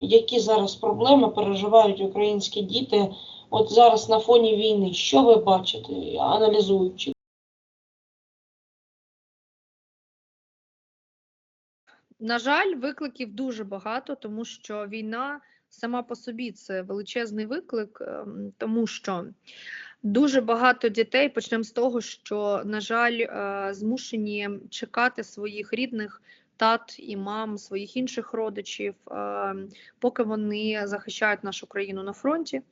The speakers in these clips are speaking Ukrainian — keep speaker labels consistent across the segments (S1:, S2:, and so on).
S1: які зараз проблеми переживають українські діти, от зараз на фоні війни. Що ви бачите, аналізуючи?
S2: На жаль, викликів дуже багато, тому що війна сама по собі це величезний виклик, ем, тому що дуже багато дітей почнемо з того, що, на жаль, е, змушені чекати своїх рідних тат і мам, своїх інших родичів, ем, поки вони захищають нашу країну на фронті.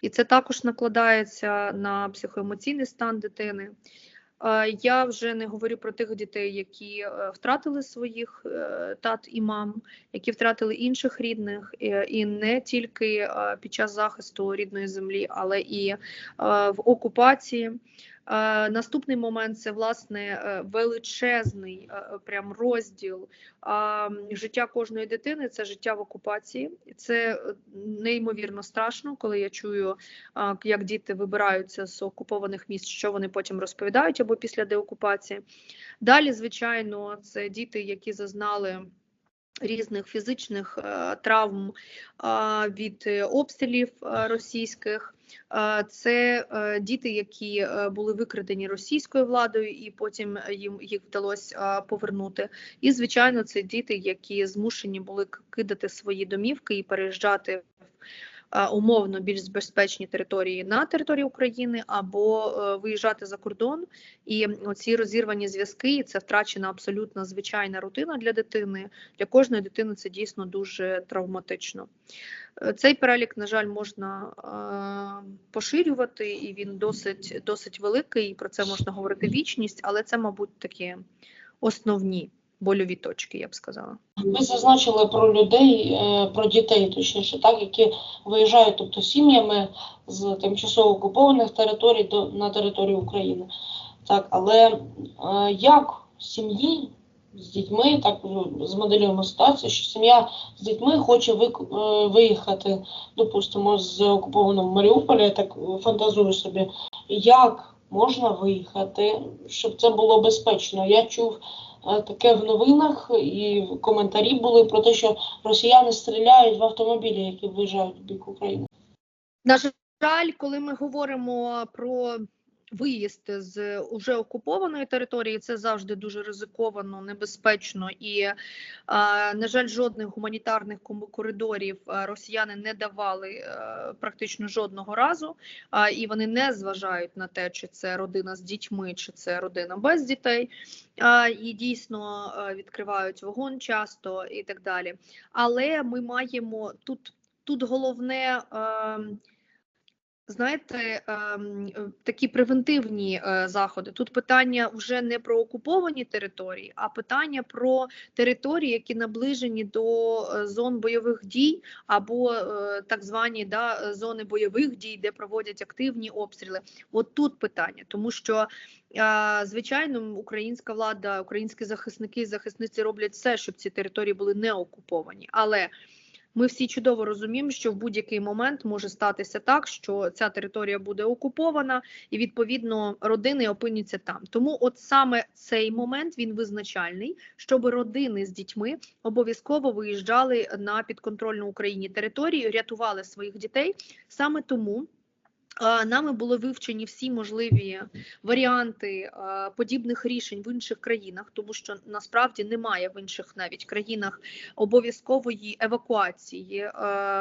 S2: І це також накладається на психоемоційний стан дитини. Е, Я вже не говорю про тих дітей, які е, втратили своїх е, тат і мам, які втратили інших рідних, і не тільки під час захисту рідної землі, але і в окупації. Е, Наступний момент це власне е, величезний е, прям розділ життя кожної дитини. Це життя в окупації. Це неймовірно страшно, коли я чую як діти вибираються з окупованих міст, що вони потім розповідають або після деокупації. Далі, звичайно, це діти, які зазнали. Різних фізичних травм від обстрілів російських, це е, діти, які е, були викрадені російською владою, і потім їм їх вдалося е, повернути. І звичайно, це діти, які змушені були кидати свої домівки і переїжджати е, умовно більш безпечні території на території України або е, виїжджати за кордон. І оці розірвані зв'язки, і це втрачена абсолютно звичайна рутина для дитини. Для кожної дитини це дійсно дуже травматично. Е, Цей перелік, на жаль, можна е, поширювати, і він досить, досить великий. і Про це можна говорити вічність, але це, мабуть, такі основні больові точки, я б сказала.
S1: Ви зазначили про людей, е, про дітей, точніше, так, які виїжджають, тобто сім'ями з тимчасово окупованих територій до на територію України. Так, але е, як сім'ї з дітьми, так ну, змоделюємо ситуацію, що сім'я з дітьми хоче е, виїхати, допустимо, з окупованого Маріуполя, я так фантазую собі, як можна виїхати, щоб це було безпечно. Я чув таке в новинах, і коментарі були про те, що росіяни стріляють в автомобілі, які виїжджають в бік України.
S2: На жаль, коли ми говоримо про виїзд з уже окупованої території, це завжди дуже ризиковано, небезпечно і, на жаль, жодних гуманітарних коридорів росіяни не давали е, практично жодного разу, і вони не зважають на те, чи це родина з дітьми, чи це родина без дітей, і дійсно е, відкривають вогонь часто і так далі. Але ми маємо тут, тут головне. Знаєте, ем, такі превентивні е, заходи. Тут питання вже не про окуповані території, а питання про території, які наближені до е, зон бойових дій або е, так звані да, зони бойових дій, де проводять активні обстріли. От тут питання, тому що звичайно українська влада, українські захисники і захисниці роблять все, щоб ці території були не окуповані, але ми всі чудово розуміємо, що в будь-який момент може статися так, що ця територія буде окупована, і відповідно родини опиняться там. Тому, от саме цей момент він визначальний, щоб родини з дітьми обов'язково виїжджали на підконтрольну Україні територію, рятували своїх дітей. Саме тому. Нами були вивчені всі можливі варіанти подібних рішень в інших країнах, тому що насправді немає в інших навіть країнах обов'язкової евакуації е,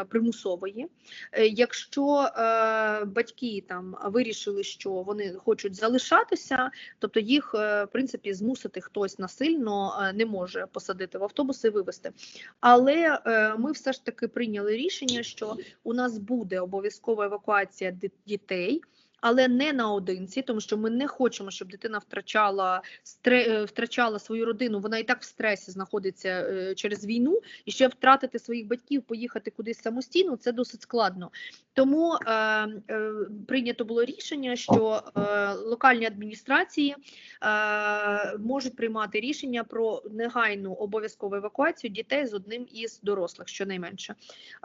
S2: примусової. Е, Якщо е, батьки там вирішили, що вони хочуть залишатися, тобто їх в принципі змусити хтось насильно не може посадити в автобус і вивезти. Але ми все ж таки прийняли рішення, що у нас буде обов'язкова евакуація ди- дітей. Але не наодинці, тому що ми не хочемо, щоб дитина втрачала стре- е, втрачала свою родину. Вона і так в стресі знаходиться е, через війну, і ще втратити своїх батьків, поїхати кудись самостійно це досить складно. Тому е, е, прийнято було рішення, що е, локальні адміністрації е, можуть приймати рішення про негайну обов'язкову евакуацію дітей з одним із дорослих, щонайменше.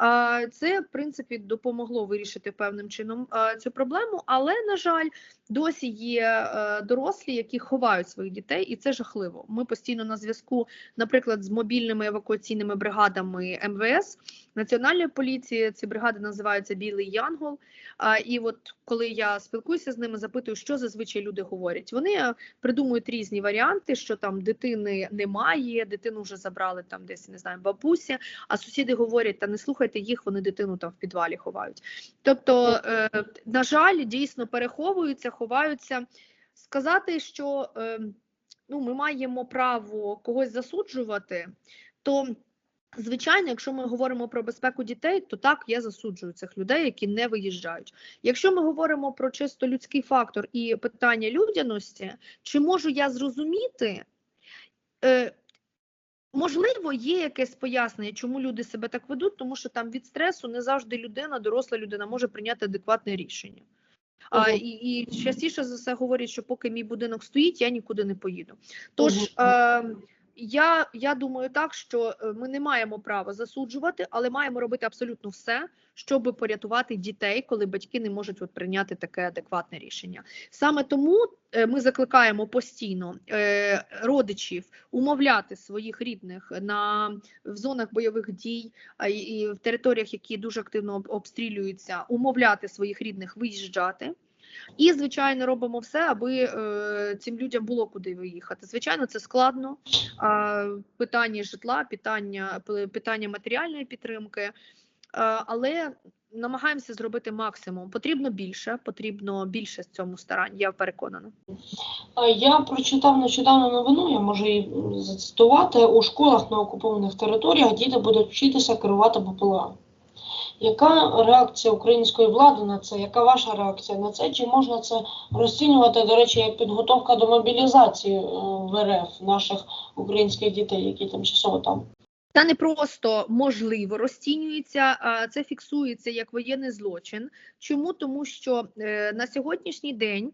S2: Е, це в принципі допомогло вирішити певним чином е, цю проблему, але Але на жаль, досі є е, дорослі, які ховають своїх дітей, і це жахливо. Ми постійно на зв'язку, наприклад, з мобільними евакуаційними бригадами МВС, Національної поліції. Ці бригади називаються Білий Янгол. І от коли я спілкуюся з ними, запитую, що зазвичай люди говорять. Вони е, придумують різні варіанти, що там дитини немає, дитину вже забрали там десь не знаю, бабусі. А сусіди говорять: та не слухайте їх, вони дитину там в підвалі ховають. Тобто, е, на жаль, дійсно переховуються, ховаються. Сказати, що е, ну, ми маємо право когось засуджувати, то Звичайно, якщо ми говоримо про безпеку дітей, то так я засуджую цих людей, які не виїжджають. Якщо ми говоримо про чисто людський фактор і питання людяності, чи можу я зрозуміти? Е, Можливо, є якесь пояснення, чому люди себе так ведуть, тому що там від стресу не завжди людина, доросла людина може прийняти адекватне рішення. А, і, і частіше за все говорять, що поки мій будинок стоїть, я нікуди не поїду. Тож е, я, я думаю так, що е, ми не маємо права засуджувати, але маємо робити абсолютно все, щоб порятувати дітей, коли батьки не можуть от прийняти таке адекватне рішення. Саме тому е, ми закликаємо постійно е, родичів умовляти своїх рідних на в зонах бойових дій і в територіях, які дуже активно обстрілюються, умовляти своїх рідних виїжджати. І, звичайно, робимо все, аби е, цим людям було куди виїхати. Звичайно, це складно. А, питання житла, питання, питання матеріальної підтримки, а, але намагаємося зробити максимум. Потрібно більше, потрібно більше з цьому старань. Я переконана.
S1: Я прочитав нещодавно новину, я можу її зацитувати. У школах на окупованих територіях діти будуть вчитися керувати БПЛА. Яка реакція української влади на це? Яка ваша реакція на це? Чи можна це розцінювати, до речі, як підготовка до мобілізації е, в РФ наших українських дітей, які тимчасово там?
S2: Та не просто можливо розцінюється, а це фіксується як воєнний злочин. Чому? Тому що е, на сьогоднішній день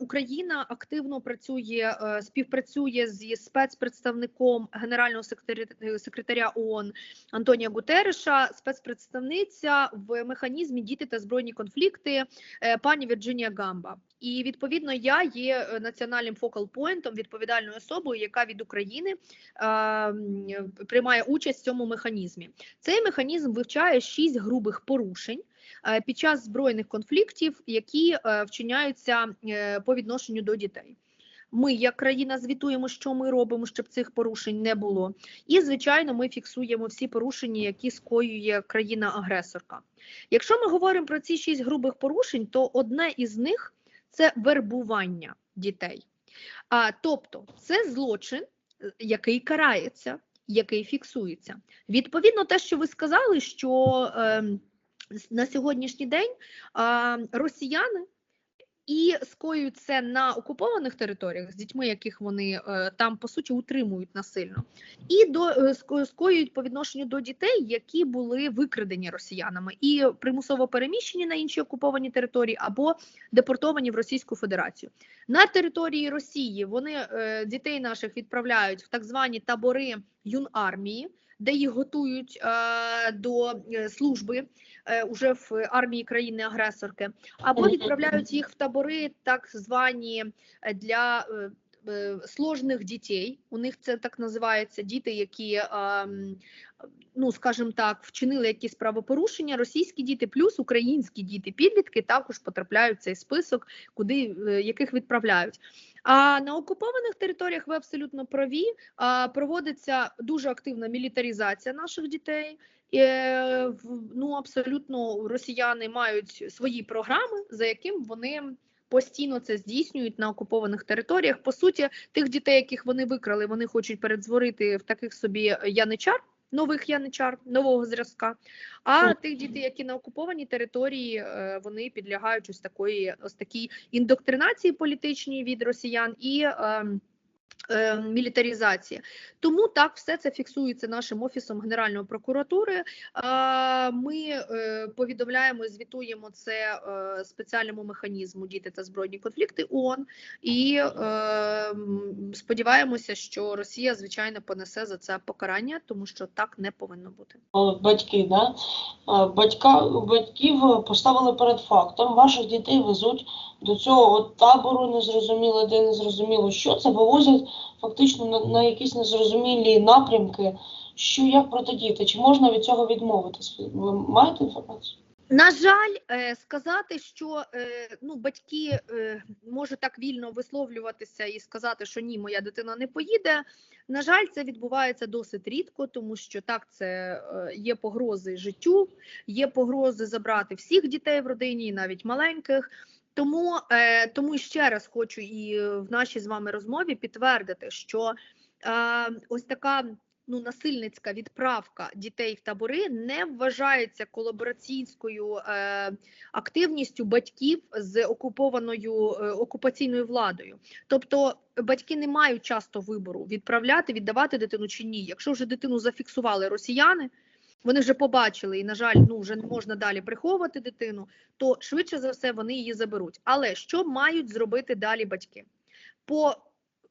S2: Україна активно працює, е, співпрацює зі спецпредставником генерального секретаря ООН Антонія Гутереша, спецпредставниця в механізмі діти та збройні конфлікти е, пані Вірджинія Гамба. І відповідно я є е, національним фокал-поінтом, відповідальною особою, яка від України е, приймає участь в цьому механізмі. Цей механізм вивчає шість грубих порушень е, під час збройних конфліктів, які е, вчиняються е, по відношенню до дітей. Ми, як країна, звітуємо, що ми робимо, щоб цих порушень не було. І, звичайно, ми фіксуємо всі порушення, які скоює країна-агресорка. Якщо ми говоримо про ці шість грубих порушень, то одне із них це вербування дітей. А, тобто, це злочин, який карається, який фіксується. Відповідно, те, що ви сказали, що е, на сьогоднішній день е, росіяни і скоюють це на окупованих територіях з дітьми, яких вони е, там по суті утримують насильно, і до е, ско- скоюють по відношенню до дітей, які були викрадені росіянами і примусово переміщені на інші окуповані території або депортовані в Російську Федерацію. На території Росії вони е, дітей наших відправляють в так звані табори юнармії, де їх готують е, до служби уже в армії країни-агресорки, або відправляють їх в табори, так звані е, для е, е, сложних дітей. У них це так називається діти, які. е, Ну, скажімо так, вчинили якісь правопорушення. Російські діти плюс українські діти, підлітки також потрапляють в цей список, куди е, яких відправляють. А на окупованих територіях ви абсолютно праві. Проводиться дуже активна мілітаризація наших дітей. Е, ну абсолютно росіяни мають свої програми, за яким вони постійно це здійснюють на окупованих територіях. По суті, тих дітей, яких вони викрали, вони хочуть перетворити в таких собі яничар. Нових яничар, нового зразка. А тих дітей, які на окупованій території, е, вони підлягають ось такої ось такій індоктринації політичній від росіян і е, Мілітарізації, тому так все це фіксується нашим офісом Генеральної прокуратури. А, Ми е, повідомляємо, звітуємо це е, спеціальному механізму діти та збройні конфлікти ООН і е, сподіваємося, що Росія звичайно понесе за це покарання, тому що так не повинно бути.
S1: Е, батьки, да? Е, Батька, батьків е, поставили перед фактом. Ваших дітей везуть до цього от табору, незрозуміло, де незрозуміло, що це вивозять фактично на, на якісь незрозумілі напрямки. Що як протидіяти? Чи можна від цього відмовитись? Ви маєте інформацію?
S2: На жаль, е, сказати, що е, ну батьки е, можуть так вільно висловлюватися і сказати, що ні, моя дитина не поїде. На жаль, це відбувається досить рідко, тому що так це є погрози життю, є погрози забрати всіх дітей в родині, навіть маленьких. Тому, е, тому ще раз хочу і в нашій з вами розмові підтвердити, що е, ось така ну, насильницька відправка дітей в табори не вважається колабораційською е, активністю батьків з окупованою е, окупаційною владою. Тобто батьки не мають часто вибору відправляти, віддавати дитину чи ні. Якщо вже дитину зафіксували росіяни. Вони вже побачили, і на жаль, ну вже не можна далі приховувати дитину, то швидше за все вони її заберуть. Але що мають зробити далі батьки? По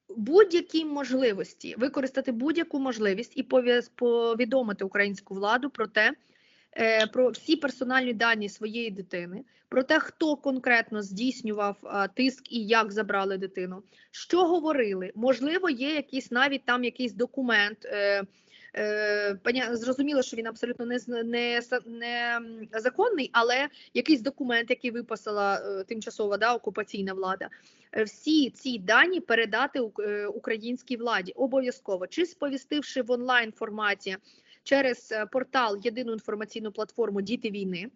S2: будь-якій можливості використати будь-яку можливість і повідомити українську владу про те, е, про всі персональні дані своєї дитини, про те, хто конкретно здійснював тиск і як забрали дитину, що говорили. Можливо, є якийсь навіть там якийсь документ. Е, Зрозуміло, що він абсолютно не, не, не законний, але якийсь документ, який виписала е, тимчасова да, окупаційна влада, е, всі ці дані передати українській владі обов'язково, чи сповістивши в онлайн форматі через портал єдину інформаційну платформу Діти війни.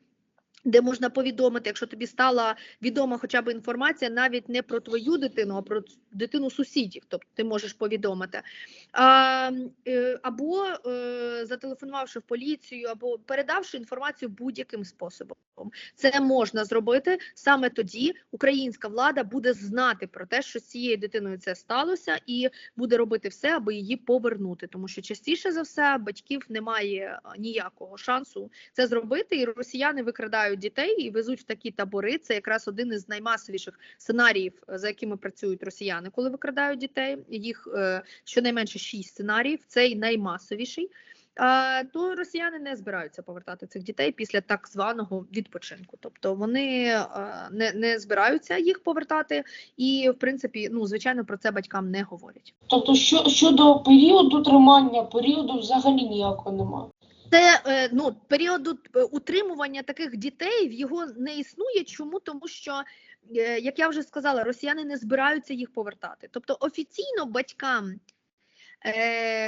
S2: Де можна повідомити, якщо тобі стала відома хоча б інформація, навіть не про твою дитину, а про дитину сусідів, тобто ти можеш повідомити. А, е, або е, зателефонувавши в поліцію, або передавши інформацію будь-яким способом. Це можна зробити саме тоді. Українська влада буде знати про те, що з цією дитиною це сталося, і буде робити все, аби її повернути. Тому що частіше за все батьків немає ніякого шансу це зробити. І росіяни викрадають дітей і везуть в такі табори. Це якраз один із наймасовіших сценаріїв, е, за якими працюють росіяни, коли викрадають дітей. Їх е, щонайменше шість сценаріїв. Цей наймасовіший. То росіяни не збираються повертати цих дітей після так званого відпочинку. Тобто вони не, не збираються їх повертати, і в принципі, ну звичайно, про це батькам не говорять.
S1: Тобто, що, щодо періоду тримання, періоду взагалі ніякого немає.
S2: Це е, ну періоду е, утримування таких дітей його не існує. Чому? Тому що, е, як я вже сказала, росіяни не збираються їх повертати. Тобто офіційно батькам,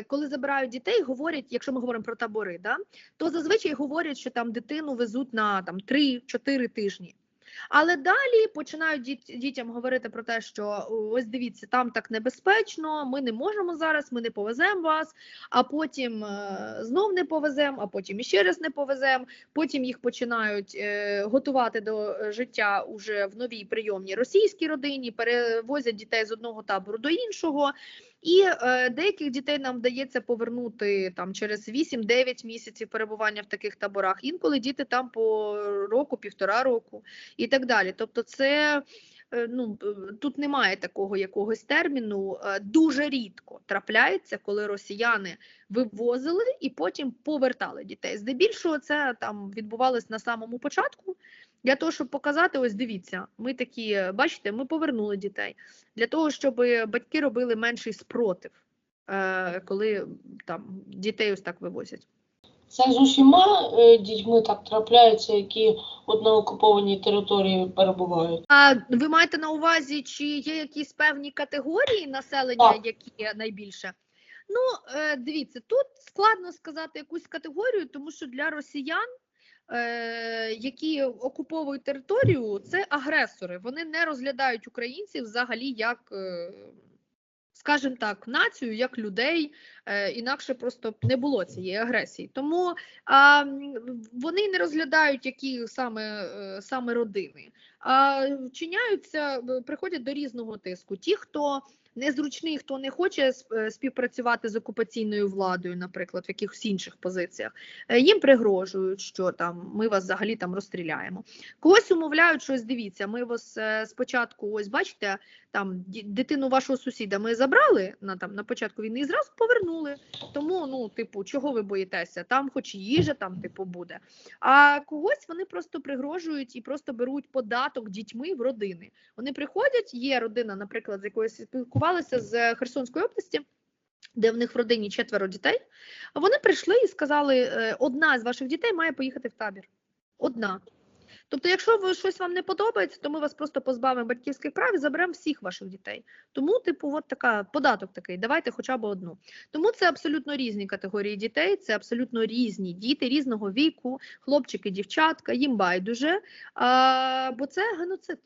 S2: коли забирають дітей, говорять, якщо ми говоримо про табори, да, то зазвичай говорять, що там дитину везуть на там 3-4 тижні. Але далі починають діт, дітям говорити про те, що ось дивіться, там так небезпечно, ми не можемо зараз, ми не повеземо вас, а потім е, знов не повеземо, а потім іще раз не повеземо. Потім їх починають е, готувати до життя уже в новій прийомній російській родині, перевозять дітей з одного табору до іншого. І е, деяких дітей нам вдається повернути там через 8-9 місяців перебування в таких таборах. Інколи діти там по року, півтора року і так далі. Тобто, це ну е, тут немає такого якогось терміну. Е, Дуже рідко трапляється, коли росіяни вивозили і потім повертали дітей. Здебільшого це там відбувалось на самому початку. Для того, щоб показати, ось дивіться, ми такі, бачите, ми повернули дітей для того, щоб батьки робили менший спротив, е, коли там дітей ось так вивозять.
S1: Це з усіма е, дітьми так трапляється, які от на окупованій території перебувають.
S2: А ви маєте на увазі, чи є якісь певні категорії населення,
S1: Так.
S2: які найбільше? Ну, е, дивіться, тут складно сказати якусь категорію, тому що для росіян, е, які окуповують територію, це агресори. Вони не розглядають українців взагалі як, скажімо так, націю, як людей. Е, інакше просто не було цієї агресії. Тому а, вони не розглядають які саме, е, саме родини, а вчиняються, приходять до різного тиску. Ті, хто незручний, хто не хоче е, співпрацювати з окупаційною владою, наприклад, в якихось інших позиціях, е, їм пригрожують, що там ми вас взагалі там розстріляємо. Когось умовляють, що дивіться, ми вас е, спочатку, ось бачите, там дитину вашого сусіда ми забрали на там на початку війни і зразу повернули. Тому, ну, типу, чого ви боїтеся? Там, хоч їжа, там, типу, буде. А когось вони просто пригрожують і просто беруть податок дітьми в родини. Вони приходять, є родина, наприклад, з якою спілкувалися з Херсонської області. Де в них в родині четверо дітей, вони прийшли і сказали: е, одна з ваших дітей має поїхати в табір. Одна. Тобто, якщо ви щось вам не подобається, то ми вас просто позбавимо батьківських прав і заберемо всіх ваших дітей. Тому, типу, от така податок такий, давайте хоча б одну. Тому це абсолютно різні категорії дітей, це абсолютно різні діти різного віку, хлопчики, дівчатка, їм байдуже, а, бо це геноцид.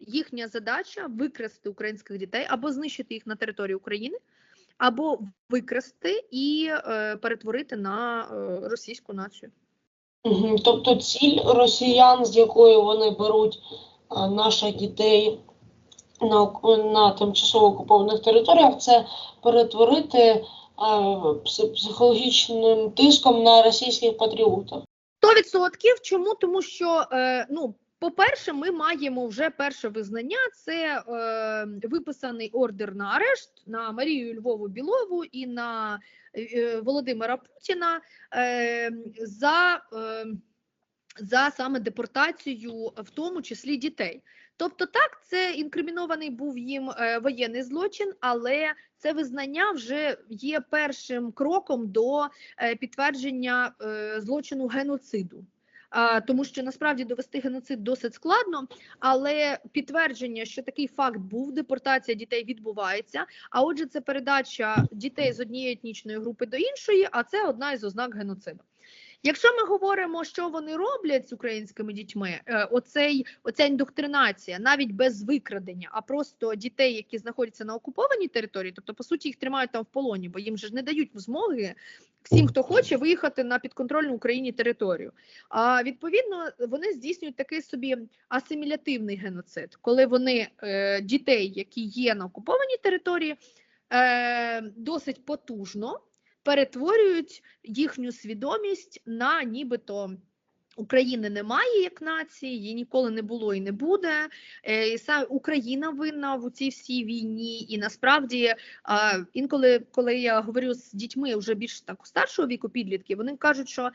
S2: Їхня задача викрасти українських дітей або знищити їх на території України, або викрасти і е, перетворити на е, російську націю.
S1: Тобто ціль росіян, з якою вони беруть а, наших дітей на, на тимчасово окупованих територіях, це перетворити а, психологічним тиском на російських патріотів.
S2: 100%. Чому? Тому що, е, ну, по-перше, ми маємо вже перше визнання: це е, виписаний ордер на арешт на Марію Львову Білову і на е, Володимира Путіна е, за, е, за саме депортацію, в тому числі дітей. Тобто, так, це інкримінований був їм е, воєнний злочин, але це визнання вже є першим кроком до е, підтвердження е, злочину геноциду. Тому що насправді довести геноцид досить складно, але підтвердження, що такий факт був, депортація дітей відбувається. А отже, це передача дітей з однієї етнічної групи до іншої, а це одна із ознак геноциду. Якщо ми говоримо, що вони роблять з українськими дітьми, е, оцей оця індоктринація, навіть без викрадення, а просто дітей, які знаходяться на окупованій території, тобто по суті їх тримають там в полоні, бо їм же ж не дають змоги всім, хто хоче, виїхати на підконтрольну Україні територію. А відповідно вони здійснюють такий собі асимілятивний геноцид, коли вони е, дітей, які є на окупованій території, е, досить потужно перетворюють їхню свідомість на нібито. України немає як нації, її ніколи не було і не буде. Е, саме Україна винна в цій всій війні. І насправді інколи, коли я говорю з дітьми вже більш так старшого віку підлітків, вони кажуть, що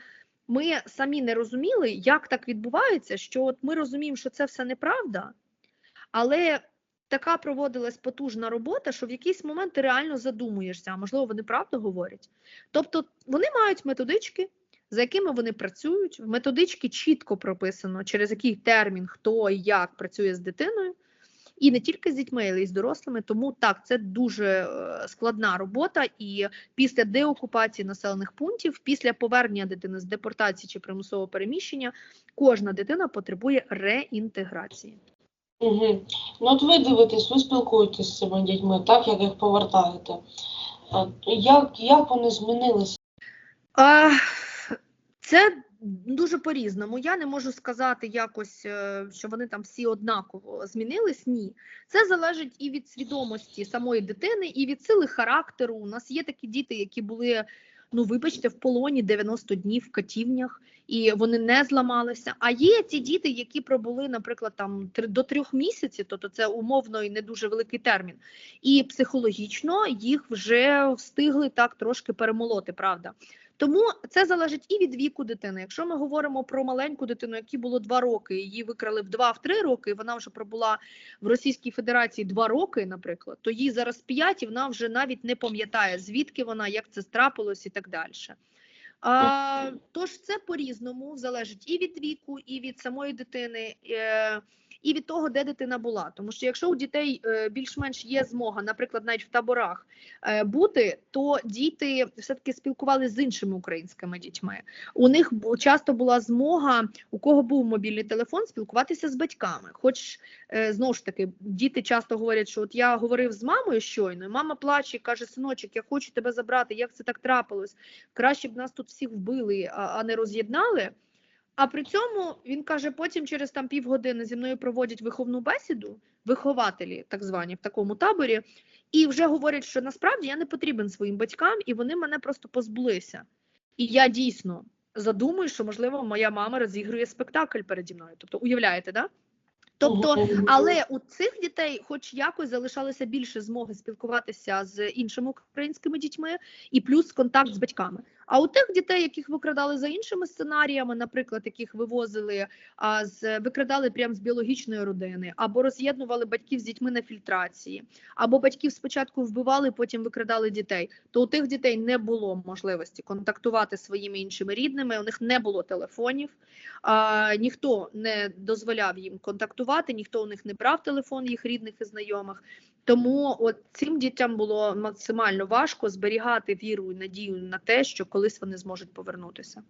S2: ми самі не розуміли, як так відбувається, що от ми розуміємо, що це все неправда, але така проводилась потужна робота, що в якийсь момент ти реально задумуєшся, а можливо, вони правду говорять. Тобто вони мають методички, за якими вони працюють. В методички чітко прописано, через який термін, хто і як працює з дитиною. І не тільки з дітьми, але й з дорослими. Тому так, це дуже е, складна робота. І після деокупації населених пунктів, після повернення дитини з депортації чи примусового переміщення, кожна дитина потребує реінтеграції.
S1: Угу. Ну от ви дивитесь, ви спілкуєтесь з цими дітьми, так як їх повертаєте. Як, як вони змінилися?
S2: А, це дуже по-різному. Я не можу сказати якось, е, що вони там всі однаково змінились. Ні, це залежить і від свідомості самої дитини, і від сили характеру. У нас є такі діти, які були. Ну, вибачте, в полоні 90 днів в катівнях, і вони не зламалися. А є ті діти, які пробули, наприклад, там до трьох місяців, тобто це умовно і не дуже великий термін. І психологічно їх вже встигли так трошки перемолоти, правда. Тому це залежить і від віку дитини. Якщо ми говоримо про маленьку дитину, якій було два роки, її викрали в 2-3 роки, вона вже пробула в Російській Федерації два роки, наприклад, то їй зараз 5, і вона вже навіть не пам'ятає, звідки вона, як це трапилось і так далі. А, тож це по-різному залежить і від віку, і від самої дитини, е, і від того, де дитина була. Тому що якщо у дітей е, більш-менш є змога, наприклад, навіть в таборах е, бути, то діти все-таки спілкувалися з іншими українськими дітьми. У них часто була змога, у кого був мобільний телефон, спілкуватися з батьками. Хоч е, знову ж таки, діти часто говорять, що от я говорив з мамою щойно, і мама плаче, каже: Синочок, я хочу тебе забрати. Як це так трапилось? Краще б нас тут всіх вбили, а не роз'єднали. А при цьому він каже, потім через там півгодини зі мною проводять виховну бесіду, вихователі, так звані, в такому таборі, і вже говорять, що насправді я не потрібен своїм батькам, і вони мене просто позбулися. І я дійсно задумую, що можливо моя мама розігрує спектакль переді мною. Тобто, уявляєте, да? Тобто, але у цих дітей, хоч якось залишалося більше змоги спілкуватися з іншими українськими дітьми, і плюс контакт з батьками. А у тих дітей, яких викрадали за іншими сценаріями, наприклад, яких вивозили а, з викрадали прямо з біологічної родини, або роз'єднували батьків з дітьми на фільтрації, або батьків спочатку вбивали, потім викрадали дітей. То у тих дітей не було можливості контактувати своїми іншими рідними. У них не було телефонів, а, ніхто не дозволяв їм контактувати, ніхто у них не брав телефон їх рідних і знайомих. Тому от цим дітям було максимально важко зберігати віру і надію на те, що колись вони зможуть повернутися.